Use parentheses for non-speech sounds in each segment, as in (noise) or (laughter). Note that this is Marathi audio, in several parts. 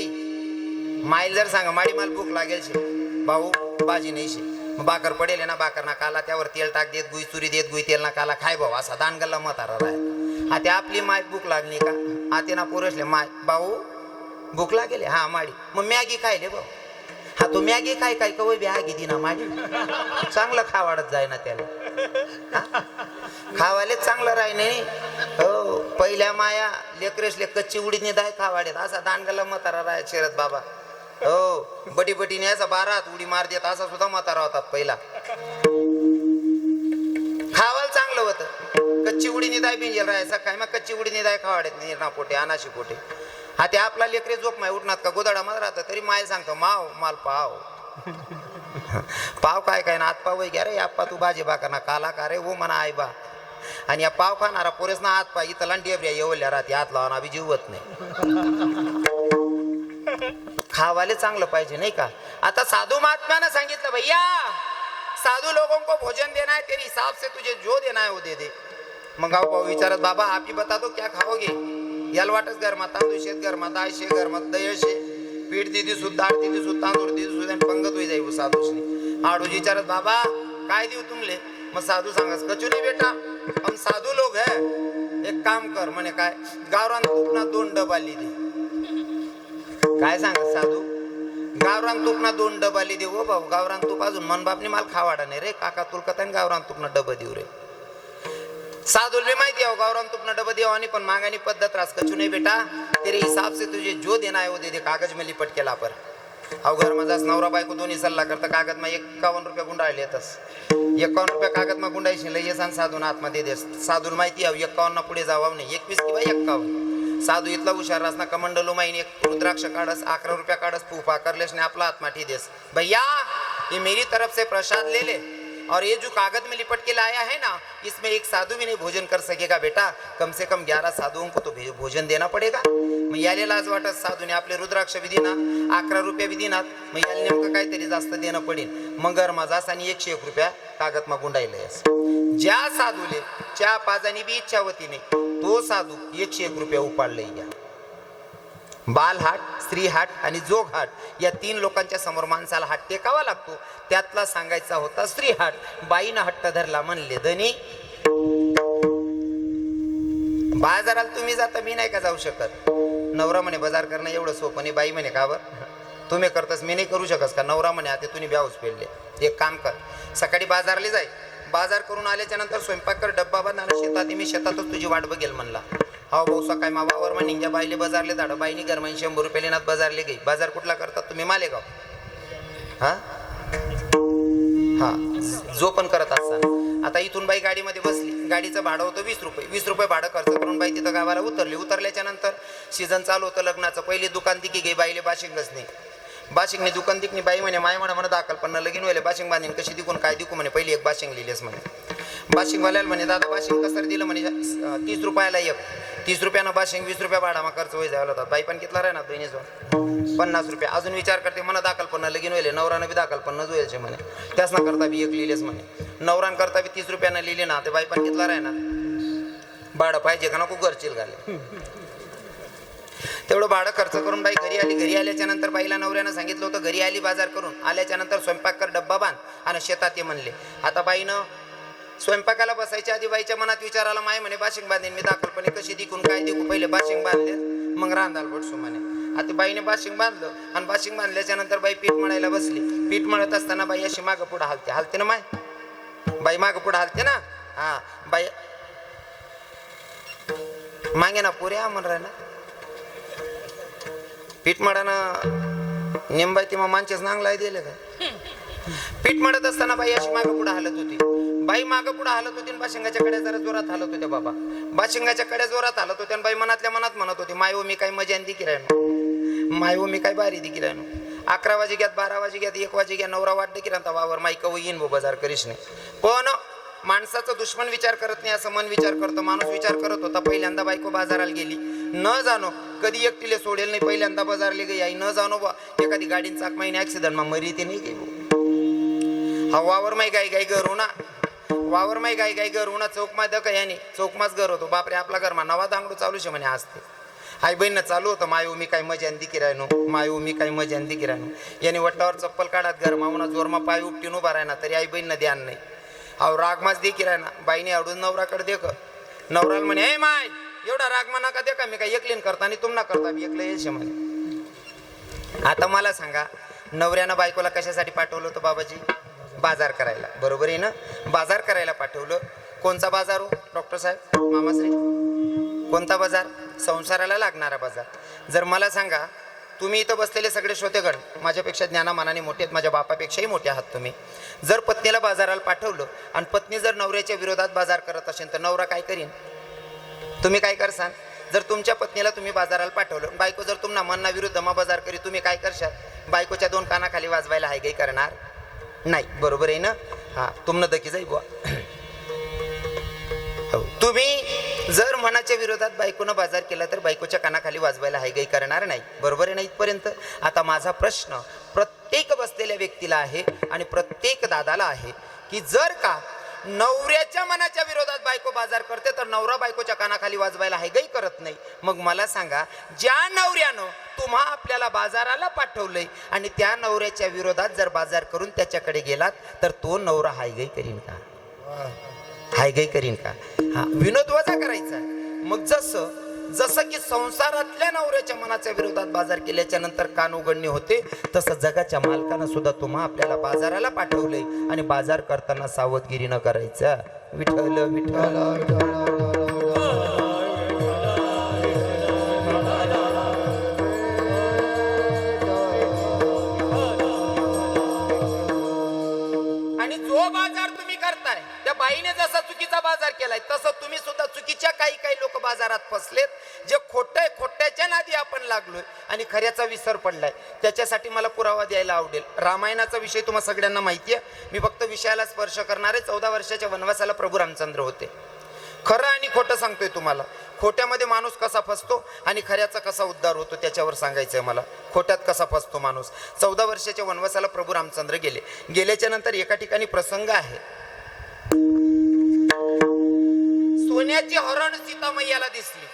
माईल जर सांगा माडी मला भूक लागेल शे. भाऊ भाजी नाही शे. मग बाकर पडेल ना बाकर ना काला त्यावर तेल टाक देत गुई चुरी देत गुई तेल ना काला खाय भाऊ असा दानगल्ला म्हातारा राय. आता आपली माय भूक लागली का? आते ना पोरसले माय भाऊ भूक लागेल हा माडी. मग मॅगी खायले भाऊ. हा तो मॅगी काय काय कवय बी आगी दिना माडी. चांगलं खावाडत जाय ना त्याला. खावायला चांगलं राही नाही. पहिल्या माया लेकरेसले कच्ची उडीद दाय खावाड्यात. असा दांडगाला म्हातारा राय शरद बाबा. हो बटी बटीने असा बारात उडी मार देत असा सुद्धा म्हातारा होतात पहिला. खावायला चांगलं होतं. कच्ची उडी निदाय बिंजेल राहायचा काय मग कच्ची उडी निदाय खावाड्यात निर्णा पोटे अनाशी पोटे. हा ते आपला लेकरे झोप माय उठणार का? गोदाडा मध्ये राहतं तरी माय सांगतो माव माल पाव. (laughs) पाव काय काय ना आत पाव घ्या रे आप्पा तू भाजी बाका ना काला का रे हो म्हणा आई बा. आणि या पाव खाणारा पोरेस ना हात पाय इथं डेबऱ्या येवल्या राहते हात लावून आम्ही जीवत नाही. खावाले चांगलं पाहिजे नाही का? आता साधू महात्म्यानं सांगितलं भैया साधू लोगों को भोजन देना है तेरे हिसाब से तुझे जो देना है वो दे दे. मग गाव भाऊ विचारत बाबा आप ही बता दो क्या खाओगे याल वाटच गरमा तांदूळ शेत गरमा दाय शे गरमा दय शे पीठ दिदी सुद्धा डाळ दिदी सुद्धा तांदूळ दिदी सुद्धा पंगत होई जाई साधूशी आडूजी विचारत बाबा काय देऊ तुमले? मग साधू सांगास कचुरी नाही बेटा हम साधू लोग है. एक काम कर म्हणे काय गावरान तुपना दोन डबाली दे. काय सांगत साधू? गावरान तुपना दोन डबाली दे हो भाऊ गावरान तूप अजून मन बापने मला खावाडा नाही रे काका तुलकत आणि गावरान तूप ना डबा देऊ रे. साधूला माहिती आहे गावरान तूप डब देऊ आणि पण मागानी पद्धत रास कचू नाही बेटा तेरे हिसाब से तुझे जो देना है वो दे दे कागज में लिपट केला पर अहो घर माझाच नवरा बायको दोन्ही सल्ला करता कागद मा एक्कावन्न रुपये गुंडाळले येतस. एक्कावन्न रुपये कागद मा गुंडायशी लय येसान साधून आतमध्ये देस साधून माहिती आहे एक्कावन्न पुढे जावा नाही. एकवीस किंवा एक्कावन्न साधू इथला हुशार असना कमंडलो माईन एक रुद्राक्ष काढस अकरा रुपया काढस फूफा करलेस ने आपला आत्माठी देस भैया ये मेरी तरफ से प्रसाद ले ले और ये जो कागज में लिपट के लाया है ना इसमें एक साधु भी नहीं भोजन कर सकेगा बेटा. कम से कम ग्यारह साधुओं को तो भोजन देना पडेगा. मग याले लाज वाटत साधूने आपले रुद्राक्ष बी अकरा रुपया बी मग याला नेमकं काहीतरी जास्त देणं पडेल. मग गरमाजास आणि एकशे एक रुपया कागद मग गुंडायला ज्या साधूले च्या पाजानी बी इच्छा होती नाही तो साधू एकशे एक रुपया उपाडले या. बालहाट स्त्रीहाट आणि जोगहाट या तीन लोकांच्या समोर माणसाला हाट टेकावा लागतो? त्यातला सांगायचा होता स्त्रीहाट बाईनं हट्ट धरला म्हणले धनी बाजाराला तुम्ही जाता मी नाही का जाऊ शकत? नवरा म्हणे बाजार करणं एवढं सोपं नाही. बाई म्हणे का बरं? तुम्ही करतस मी नाही करू शकस का? नवरा म्हणे आता तुम्ही ब्याऊस फेडले एक काम कर सकाळी बाजारले जाय. बाजार करून आल्याच्यानंतर स्वयंपाक कर डब्बा बांधा शेतात मी शेतातच तुझी वाट बघेल म्हणला. हा भाऊ सकाळी मा वावर म्हणे ज्या बाईले बाजारले दाडा बाईनी गरमाई शंभर रुपये लेनात बाजारले गई. बाजार कुठला करतात तुम्ही? मालेगाव. हा? हा जो पण करत असताना. आता इथून बाई गाडीमध्ये बसली. गाडीचं भाडं होतं वीस रुपये. वीस रुपये भाडं खर्च करून बाई तिथं गावाला उतरली. उतरल्याच्या नंतर सीझन चालू होतं लग्नाचं. पहिले दुकान दिकी घे बाईले बाशिंगच नाही बाशिंगने दुकान दिकनी बाई म्हणे माय म्हणा म्हणा दाखल पण लगीन व्हायला बाशिंग बांधीन कशी दिकून काय दिकू म्हणे पहिली एक बाशिंग लिहिलेस म्हणे. बाशिंगवाल्याला म्हणे दादा बाशिंग कसं दिलं? म्हणे तीस रुपयाला एक. तीस रुपयानं बाशिंग वीस रुपया भाडा मग खर्च होई जायला होता. बाई पण कितला राहणार ना बहिणीचं पन्नास रुपये. अजून विचार करते म्हणा दाखल पण लगीन व्हायले नवरानं बी दाखल पण व्हायचे म्हणे. त्याच ना करता बी एक लिहिलेस म्हणे. नवरान करता बी तीस रुपयानं लिहिले ना ते बाई पण कितला ना भाडं पाहिजे का नको घरचील घाले. तेवढं भाडं खर्च करून बाई घरी आली घरी आल्याच्यानंतर बाईला नवऱ्यानं सांगितलं होतं घरी आली बाजार करून. आल्याच्यानंतर स्वयंपाक कर डब्बा बांध. आणि शेतात ये म्हणले. आता बाईनं स्वयंपाकाला बसायच्या आधी बाईच्या मनात विचार आला माय म्हणे बाशिंग बांधेन मी दाखलपणे कशी दिकून काय दिकू पहिले बाशिंग बांधले मग रांधाल बटसू म्हणे. आता बाईने बाशिंग बांधलं आणि बाशिंग बांधल्याच्या नंतर बाई पीठ मळायला बसली. पीठ मळत असताना बाई अशी मागं पुढं हालते. हालते ना माय? बाई माग पुढं हालते ना? हा बाई. मागे ना पुऱ्या म्हण राहिला. पीठ मळानं निंबाई ती मग माणसेच नांगलाय दिले का? पीठ मळत असताना बाई अशी मागं पुढे हालत होती. बाई माग पुढे हालत होती बाशिंगाच्या कड्या जरा जोरात हलत होत्या बाबा. बाशिंगाच्या कड्या जोरात हलत होत्या आणि बाई मनातल्या मनात म्हणत होती माय मी काय मजान दिकी राहिनो माय हो मी काय बारी दिकी राहिनो अकरा वाजे घ्यात बारा वाजे घ्यात एक वाजे घ्या नवरा वाट की राहता वावर माई कव येईन भो बाजार करीश नाही. हो पण माणसाचा दुश्मन विचार करत नाही असं मन विचार करतो माणूस विचार करत होता पहिल्यांदा बायको बाजाराला गेली. न जाणो कधी एकटीले सोडेल नाही पहिल्यांदा बाजारले गई आई न जाणो बा एखादी गाडीन चाक माहिने ऍक्सिडेंट मा मरी ते नाही गे हा वावर माही गाई गाई घर होणा वावर माही गाई गाई घर होणा चौकमा चौक याने चौकमाच घर होतो. बापरे आपला घर मा नवा दांगडू चालू शे म्हणे असते आई बहीण चालू होतं मायू मी काय मजा अंदी किरायनो मायू मी काय मजा अंदी किरायनो. याने वट्टावर चप्पल काढत घर मावना जोरमा पाय उपटीन उभा राहणार तरी आई बहीण ध्यान नाही. अहो रागमाच दे किरायना बाईने आवडून नवराकडे दे नवराला म्हणे हे माय एवढा रागमा नका दे का? मी काय एकलीन करता आणि तुम ना करता मी एकलं येशे म्हणे. आता मला सांगा नवऱ्यानं बायकोला कशासाठी पाठवलं होतं बाबाजी? बाजार करायला. बरोबर आहे ना? बाजार करायला पाठवलं. कोणता बाजार हो डॉक्टर साहेब? मामाश्री? कोणता बाजार? संसाराला लागणारा बाजार. जर मला सांगा तुम्ही इथं बसलेले सगळे श्रोतेगण माझ्यापेक्षा ज्ञानामानाने मोठे आहेत माझ्या बापापेक्षाही मोठे आहात तुम्ही. जर पत्नीला बाजाराला पाठवलं आणि पत्नी जर नवऱ्याच्या विरोधात बाजार करत असेल तर नवरा काय करीन? तुम्ही काय करसान? जर तुमच्या पत्नीला तुम्ही बाजाराला पाठवलं बायको जर तुम्हाला मन्नाविरुद्ध मा बाजार करी तुम्ही काय करशाल? बायकोच्या दोन कानाखाली वाजवायला हायगाई करणार? नाही. बरोबर आहे ना? हां तुमनं दकी जाई बुवा. तुम्ही जर मनाच्या विरोधात बायकोनं बाजार केला तर बायकोच्या कानाखाली वाजवायला हायगाई करणार नाही. बरोबर आहे ना इथपर्यंत? आता माझा प्रश्न प्रत्येक बसलेल्या व्यक्तीला आहे आणि प्रत्येक दादाला आहे की जर का नवऱ्याच्या मनाच्या विरोधात बायको बाजार करते तर नवरा बायकोच्या कानाखाली वाजवायला हायगाई करत नाही. मग मला सांगा ज्या नवऱ्यानं तुम्हा आपल्याला बाजाराला पाठवलंय आणि त्या नवऱ्याच्या विरोधात जर बाजार करून त्याच्याकडे गेलात तर तो नवरा हायगाई करीन का? हाय गाय करीन का? हा विनोद वजा करायचा मग जसं जसं की संसारातल्या नवऱ्याच्या मनाच्या विरोधात बाजार केल्याच्यानंतर कान उघडणे होते तसं जगाच्या मालकानं सुद्धा तुम्हा आपल्याला बाजाराला पाठवलंय आणि बाजार करताना सावधगिरी न करायचा. विठल विठल आणि जो बाजार करताय. त्या बाईने जसा चुकीचा बाजार केलाय तसं तुम्ही सुद्धा चुकीच्या काही काही लोक बाजारात फसलेत. जे खोटे खोट्याच्या नादी आपण लागलोय आणि खऱ्याचा विसर पडलाय. त्याच्यासाठी मला पुरावा द्यायला आवडेल. रामायणाचा विषय तुम्हाला सगळ्यांना माहिती आहे मी फक्त विषयाला स्पर्श करणारे चौदा वर्षाच्या वनवासाला प्रभू रामचंद्र होते. खरं आणि खोटं सांगतोय तुम्हाला. खोट्यामध्ये माणूस कसा फसतो आणि खऱ्याचा कसा उद्धार होतो त्याच्यावर सांगायचं आहे मला. खोट्यात कसा फसतो माणूस? चौदा वर्षाच्या वनवासाला प्रभू रामचंद्र गेले. गेल्याच्यानंतर एका ठिकाणी प्रसंग आहे. सोन्याचे हरण सीतामय्याला दिसली.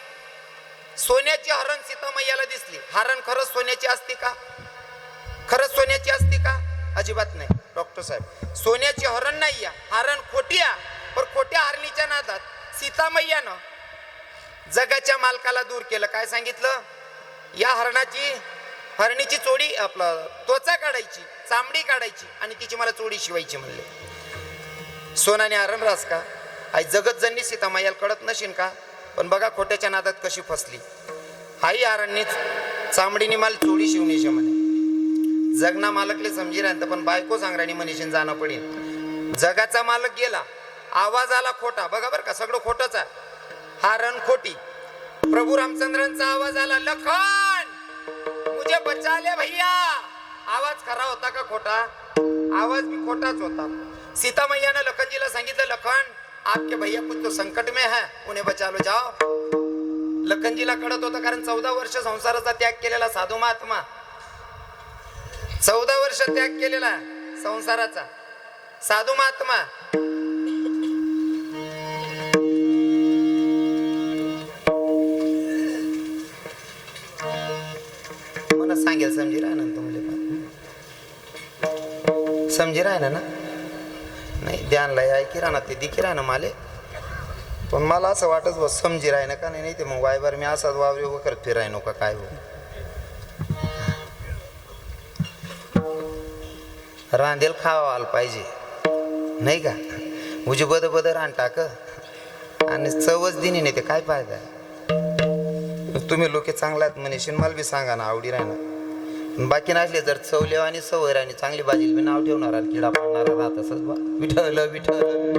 सोन्याचे हरण सीतामय्याला दिसली. हरण खरंच सोन्याची असते का? खरंच सोन्याची असते का? अजिबात नाही. डॉक्टर साहेब सोन्याचे हरण नाही या हरण खोटिया पण खोट्या हरणीच्या नादात सीतामय्यानं जगाच्या मालकाला दूर केलं. काय सांगितलं? या हरणाची हरणीची चोडी आपलं त्वचा काढायची चामडी काढायची आणि तिची मला चोडी शिवायची म्हणले. सोनाने हरण रास का? आई जगत जननी सीतामय्याला कळत नशीन का? पण बघा खोट्याच्या नादात कशी फसली. आई हरणनी चामडीने माल चोळी शिवणीशी म्हणे. जगना मालकले समजी राहत पण बायको सांगराणी मनीषीन जाणं पडेल जगाचा मालक गेला आवाज आला खोटा. बघा बरं का सगळं खोटच आहे. हा रण खोटी. प्रभू रामचंद्रांचा आवाज आला लखन! मुझे बचाले भैया! आवाज खरा होता का खोटा? आवाज बी खोटाच होता. सीता मैयानं लखनजीला सांगितलं लखन आपके भैया कुछ तो संकट में है उन्हें बचा लो जाओ। लखनजीला कळत होतं कारण चौदा वर्ष संसाराचा त्याग केलेला साधू महात्मा। चौदा वर्ष त्याग केलेला संसाराचा। साधू महात्मा। मला सांगेल समजी राहा ना तुमले पण? समजी राहा ना? नाही ध्यानला ऐकी राहणार ते दिकी राहा ना माले पण मला असं वाटत बस समजी राही का नाही ते मग वायवर मी असाच वावरे वगैरे फिराय नको काय हो. रांधेल खावा आलं पाहिजे. नाही का? उजे बद बद रान टाक. आणि चवच दिनी नाही ते काय फायदा तुम्ही लोक चांगला आहेत म्हणे मला बी सांगा ना आवडी राहणार बाकी नसले जर चवलेव आणि सवय आणि चांगली बाजील मी नाव ठेवणार आणि किडा पाडणारा राहत असच बा विठल विठल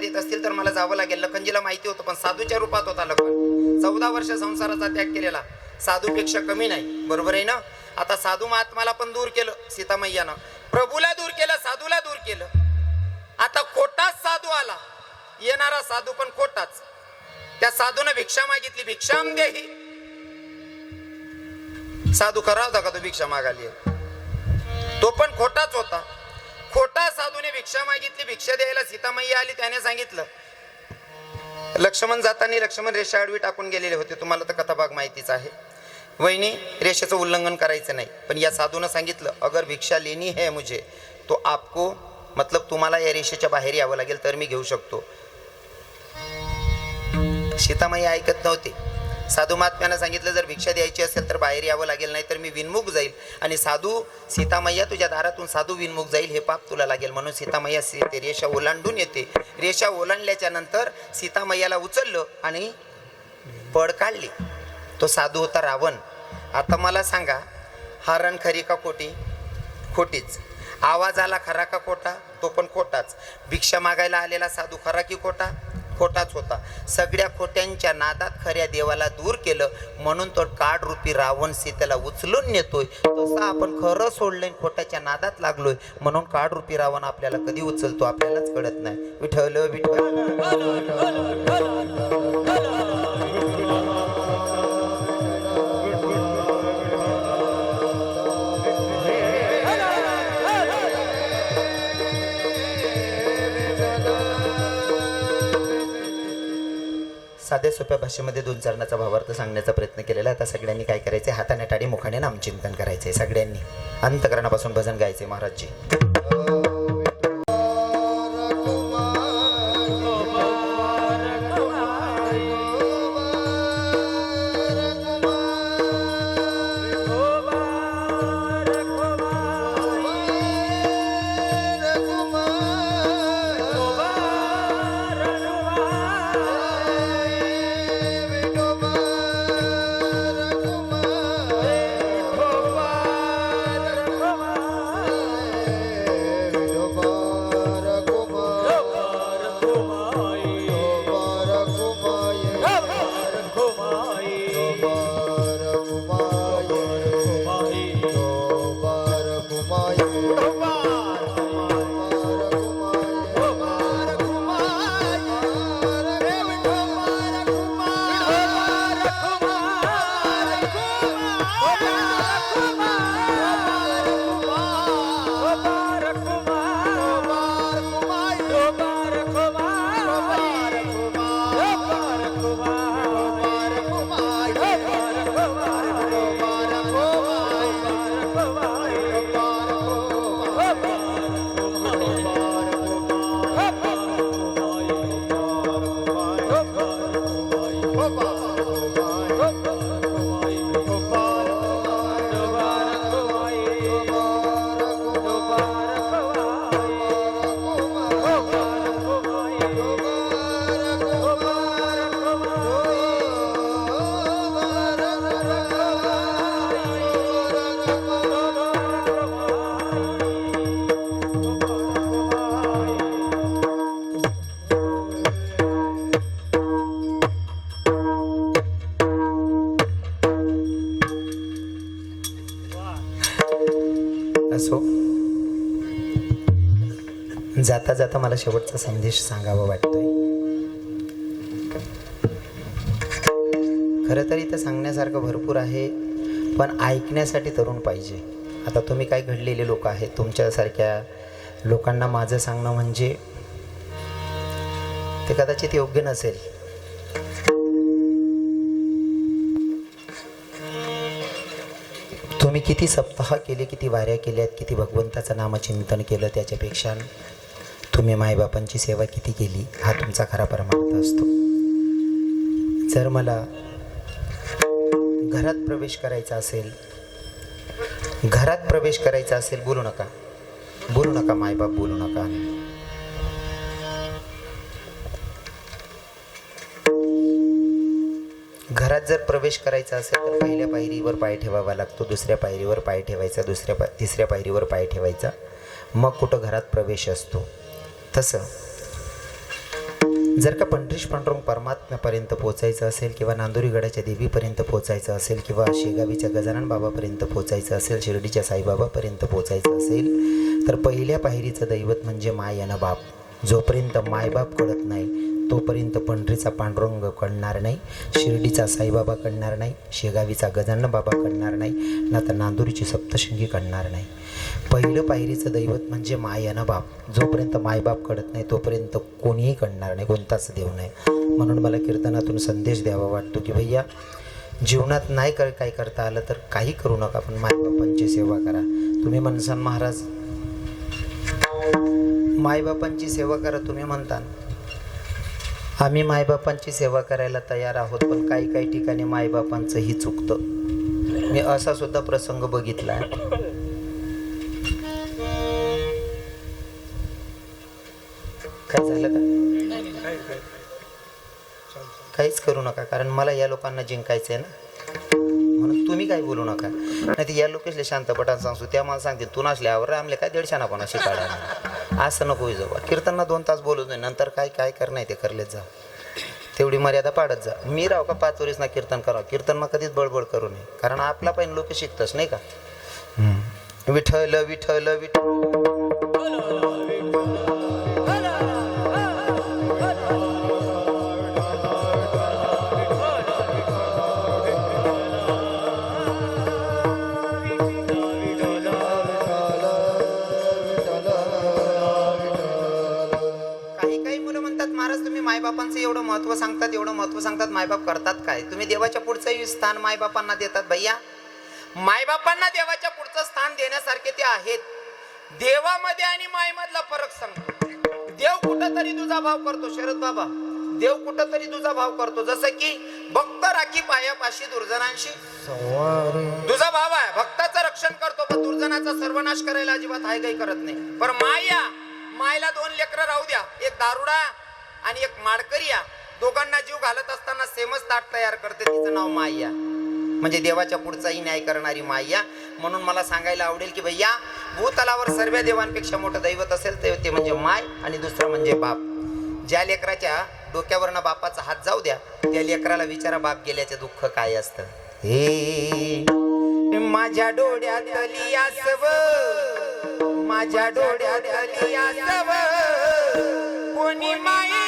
माझ्याबद्दल येत असतील तर मला जावं लागेल. लखनजीला माहिती होतं पण साधूच्या रूपात होता लखन. चौदा वर्ष संसाराचा त्याग केलेला. साधूपेक्षा कमी नाही. बरोबर आहे ना? आता साधू महात्माला पण दूर केलं सीतामय्यानं. प्रभूला दूर केलं साधूला दूर केलं. आता खोटाच साधू आला. येणारा साधू पण खोटाच. त्या साधूनं भिक्षा मागितली भिक्षाम देही. साधू खरा होता का तो भिक्षा मागाली तो पण खोटाच होता. खोटा साधूने भिक्षा मागितली भिक्षा द्यायला सीतामय्या आली त्याने सांगितलं. लक्ष्मण जाताना लक्ष्मण रेषा आडवी टाकून गेलेले होते. तुम्हाला तर कथाभाग माहितीच आहे. वहिनी रेषेचं उल्लंघन करायचं नाही. पण या साधूनं सांगितलं अगर भिक्षा लेनी है मुझे तो आपको मतलब तुम्हाला या रेषेच्या बाहेर यावं लागेल तर मी घेऊ शकतो. सीतामाई ऐकत नव्हती. साधू महात्म्यानं सांगितलं जर भिक्षा द्यायची असेल तर बाहेर यावं लागेल नाही तर मी विनमुख जाईल आणि साधू सीतामय्या तुझ्या दारातून साधू विनमुख जाईल हे पाप तुला लागेल. म्हणून सीतामय्या सी- रेषा ओलांडून येते. रेषा ओलांडल्याच्या नंतर सीतामय्याला उचललं आणि पड काढली. तो साधू होता रावण. आता मला सांगा हरण खरी का खोटी? खोटीच. आवाज आला खरा का खोटा? तो पण खोटाच. भिक्षा मागायला आलेला साधू खरा की खोटा? खोटाच होता. सगळ्या खोट्यांच्या नादात खऱ्या देवाला दूर केलं. म्हणून तो काड रूपी रावण सीतेला उचलून नेतोय. तसा आपण खरं सोडलंय खोट्याच्या नादात लागलोय. म्हणून काड रूपी रावण आपल्याला कधी उचलतो आपल्यालाच कळत नाही. विठवलं विठवलं साध्या सोप्या भाषेमध्ये दोन चरणाचा भावार्थ सांगण्याचा प्रयत्न केलेला आता सगळ्यांनी काय करायचे हाताने टाडी मुखाने नामचिंतन करायचे सगळ्यांनी. अंतकरणापासून भजन गायचे महाराजजी. आज आता मला शेवटचा संदेश सांगावा वाटतोय. खरं तर इथं सांगण्यासारखं भरपूर आहे पण ऐकण्यासाठी तरुण पाहिजे. आता तुम्ही काय घडलेले लोक आहेत तुमच्यासारख्या लोकांना माझं सांगणं म्हणजे ते कदाचित योग्य नसेल. तुम्ही किती सप्ताह केले किती वाऱ्या केल्यात किती भगवंताचं नामचिंतन केलं त्याच्यापेक्षा तुम्ही मायबापांची सेवा किती केली हा तुमचा खरा परमार्थ असतो. जर मला घरात प्रवेश करायचा असेल घरात प्रवेश करायचा असेल बोलू नका. बोलू नका मायबाप बोलू नका. घरात जर प्रवेश करायचा असेल तर पहिल्या पायरीवर पाय ठेवावा लागतो दुसऱ्या पायरीवर पाय ठेवायचा दुसऱ्या पा तिसऱ्या पायरीवर पाय ठेवायचा. मग कुठं घरात प्रवेश असतो? तसं. जर का पंढरीश पांडुरंग परमात्म्यापर्यंत पोचायचं असेल किंवा नांदुरीगडाच्या देवीपर्यंत पोचायचं असेल किंवा शेगावीच्या गजानन बाबापर्यंत पोचायचं असेल शिर्डीच्या साईबाबापर्यंत पोचायचं असेल तर पहिल्या पायरीचं दैवत म्हणजे माय आणि बाप. जोपर्यंत मायबाप कळत नाही तोपर्यंत पंढरीचा पांडुरंग कळणार नाही शिर्डीचा साईबाबा कळणार नाही शेगावीचा गजानन बाबा कळणार नाही ना तर नांदुरीची सप्तशृंगी कळणार नाही. पहिलं पायरीचं दैवत म्हणजे माय अन बाप. जोपर्यंत मायबाप कळत नाही तोपर्यंत कोणीही कळणार नाही कोणताच देव नाही. म्हणून मला कीर्तनातून संदेश द्यावा वाटतो की भैया जीवनात नाही कर काय करता आलं तर काही करू नका पण मायबापांची सेवा करा. तुम्ही म्हणसान महाराज मायबापांची सेवा करा तुम्ही म्हणता आम्ही मायबापांची सेवा करायला तयार आहोत पण काही काही ठिकाणी मायबापांचंही चुकतं. मी असा सुद्धा प्रसंग बघितला काय झालं का? काहीच करू नका कारण मला या लोकांना जिंकायचं आहे ना. म्हणून तुम्ही काय बोलू नका. नाही तर या लोकेशले शांतपटात सांगतो त्या मला सांगतील तू नसल्यावर आमले काय दीडशाना पण अशी काढा असं नको जाऊ. कीर्तनला दोन तास बोलू नये नंतर काय काय करणं ते करलेच जा. तेवढी मर्यादा पाडत जा. मी राव का पाच वरीस ना कीर्तन करा कीर्तन मग कधीच बळबळ करू नये. कारण आपला पण लोक शिकतच नाही का? विठ्ठल विठ्ठल विठ्ठल. महत्त्व सांगतात एवढं महत्त्व सांगतात मायबाप करतात काय? तुम्ही देवाच्या पुढचंही स्थान मायबापांना देतात भैया. मायबापांना देवाच्या पुढचं स्थान देण्यासारखे ते आहेत. देवामध्ये आणि मायमधला फरक सांगतो देव कुठं तरी तुझा भाव करतो शरद बाबा. देव कुठं तरी तुझा भाव करतो. जसं की भक्त राखी पायापाशी दुर्जनांशी. तुझा भाव आहे. भक्ताचं रक्षण करतो पण दुर्जनाचा सर्वनाश करायला अजिबात हाय काही करत नाही. पण माया मायला दोन लेकरं राहू द्या. एक दारुडा आणि एक माडकरिया दोघांना जीव घालत असताना सेमच ताट तयार करते. तिचं नाव माया म्हणजे देवाच्या पुढचाही न्याय करणारी माया म्हणून मला सांगायला आवडेल की भैया भूतलावर सर्व देवांपेक्षा मोठं दैवत असेल ते ते म्हणजे माय आणि दुसरं म्हणजे बाप. ज्या लेकराच्या डोक्यावरनं बापाचा हात जाऊ द्या त्या लेकराला विचारा बाप गेल्याचे दुःख काय असतं. हे माझ्या डोळ्यातली आसव. माझ्या डोळ्यातली आसव. कोणी माया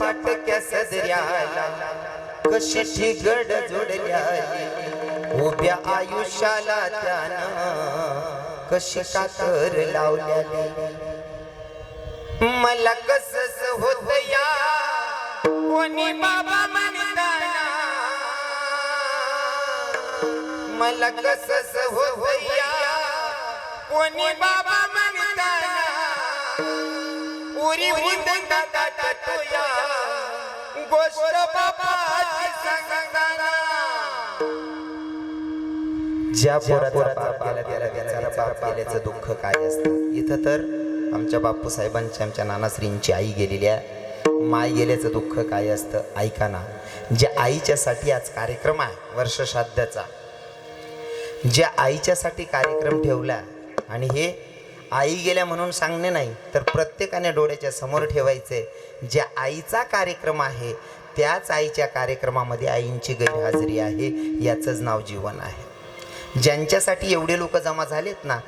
पाटक्या सदऱ्याला कशी गड जोडल्या उभ्या आयुष्याला त्यानं कशी कातर लावल्या मला कसस होत या? कोणी बाबा म्हणताना? मला कसस होत या? कोणी बाबा म्हणताना? उरी उरी या गोष्ट सांगताना. ज्या पोराचा बाप गेला गेला त्याला बाप गेल्याचं दुःख काय असतं? इथं तर आमच्या बापू साहेबांची आमच्या नानाश्रींची आई गेलेली आहे. माय गेल्याचं दुःख काय असतं? ऐका ना. ज्या आईच्यासाठी आज कार्यक्रम आहे वर्षश्राद्धाचा ज्या आईच्यासाठी कार्यक्रम ठेवला आणि हे आई गेल्या म्हणून सांगणे नाही तर प्रत्येकाने डोळ्याच्या समोर ठेवायचे. ज्या आईचा कार्यक्रम आहे त्याच आईच्या कार्यक्रमामध्ये आईंची गैरहजेरी आहे याचंच नाव जीवन आहे. ज्यांच्यासाठी एवढे लोक जमा झालेत ना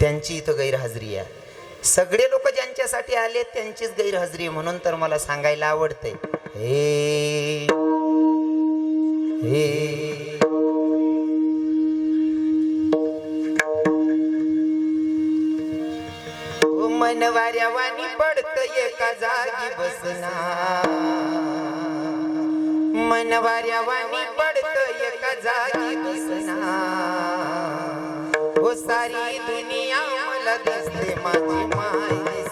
त्यांची इथं गैरहजेरी आहे. सगळे लोक ज्यांच्यासाठी आले त्यांचीच गैरहजेरी आहे म्हणून तर मला सांगायला आवडते हे हे. मन वाऱ्यावानी वाणी पडत एका जागी बसना. मन वाणी पडत एका जागी बसना. ओ सारी दुनिया मला दिसते माझी माय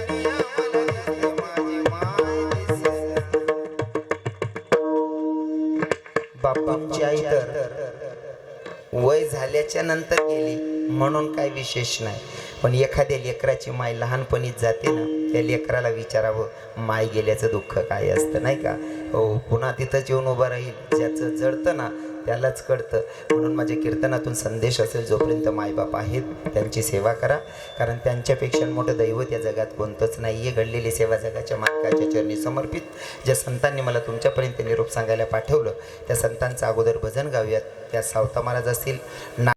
सारी बापांची आई तर वय झाल्याच्यानंतर गेली म्हणून काय विशेष नाही. पण एखाद्या लेकराची माय लहानपणीच जाते ना त्या लेकराला विचारावं माय गेल्याचं दुःख काय असतं नाही का? हो पुन्हा तिथंच येऊन उभं राहील ज्याचं जडतं ना त्यालाच कळतं. म्हणून माझ्या कीर्तनातून संदेश असेल जोपर्यंत मायबाप आहेत त्यांची सेवा करा. कारण त्यांच्यापेक्षा मोठं दैवत या जगात कोणतंच नाही आहे घडलेली सेवा जगाच्या मालकाच्या चरणी समर्पित. ज्या संतांनी मला तुमच्यापर्यंत निरोप सांगायला पाठवलं त्या संतांचं अगोदर भजन गाऊयात. त्या सावता महाराज असतील ना